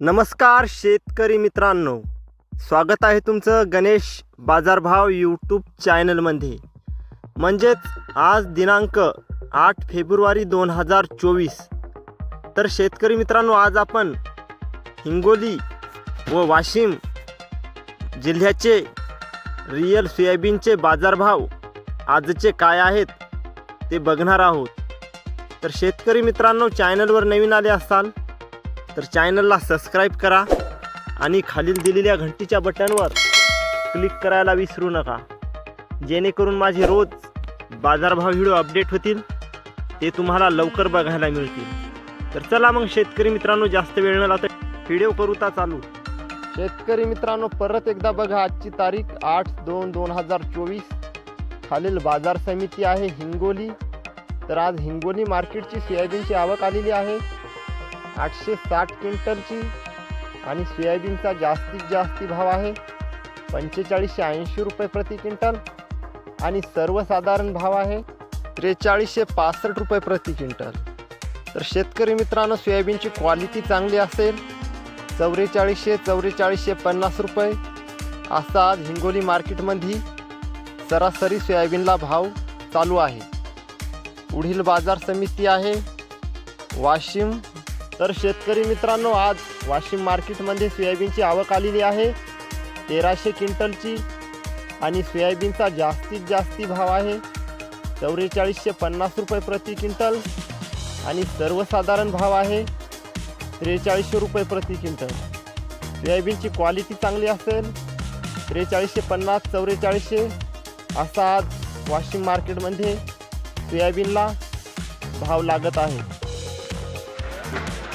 नमस्कार शेतकरी मित्रांनो. स्वागत आहे तुमचं गणेश बाजारभाव यूट्यूब चॅनलमध्ये. म्हणजेच आज दिनांक आठ फेब्रुवारी दोन हजार चोवीस. तर शेतकरी मित्रांनो आज आपण हिंगोली व वाशिम जिल्ह्याचे रिअल सोयाबीनचे बाजारभाव आजचे काय आहेत ते बघणार आहोत. तर शेतकरी मित्रांनो चॅनलवर नवीन आले असाल तर चॅनलला सबस्क्राईब करा आणि खालील दिलेल्या घंटीच्या बटनवर क्लिक करायला विसरू नका. जेणेकरून माझे रोज बाजारभाव व्हिडिओ अपडेट होतील ते तुम्हाला लवकर बघायला मिळतील. तर चला मग शेतकरी मित्रांनो जास्त वेळ न लावता व्हिडिओ करूता चालू. शेतकरी मित्रांनो परत एकदा बघा आजची तारीख आठ दोन दोन हजार चोवीस. खालील बाजार समिती आहे हिंगोली. तर आज हिंगोली मार्केटची सोयाबीनची आवक आलेली आहे. आठशे साठ क्विंटलची आणि सोयाबीनचा जास्तीत जास्ती भाव आहे पंचेचाळीसशे ऐंशी रुपये प्रति क्विंटल आणि सर्वसाधारण भाव आहे त्रेचाळीसशे पासष्ट रुपये प्रति क्विंटल. तर शेतकरी मित्रांनो सोयाबीनची क्वालिटी चांगली असेल चौवेचाळीसशे चौवेचाळीसशे पन्नास रुपये. असा आज हिंगोली मार्केटमध्ये सरासरी सोयाबीनला भाव चालू आहे. पुढील बाजार समिती आहे वाशिम तर शेतकरी मित्रांनो आज वाशिम मार्केटमध्ये सोयाबीनची आवक आलेली आहे. तेराशे क्विंटलची आणि सोयाबीनचा जास्तीत जास्ती भाव आहे. चौवेचाळीसशे पन्नास रुपये प्रति क्विंटल आणि सर्वसाधारण भाव आहे त्रेचाळीसशे रुपये प्रति क्विंटल. सोयाबीनची क्वालिटी चांगली असेल त्रेचाळीसशे पन्नास चौवेचाळीसशे असा आज वाशिम मार्केटमध्ये सोयाबीनला भाव लागत आहे.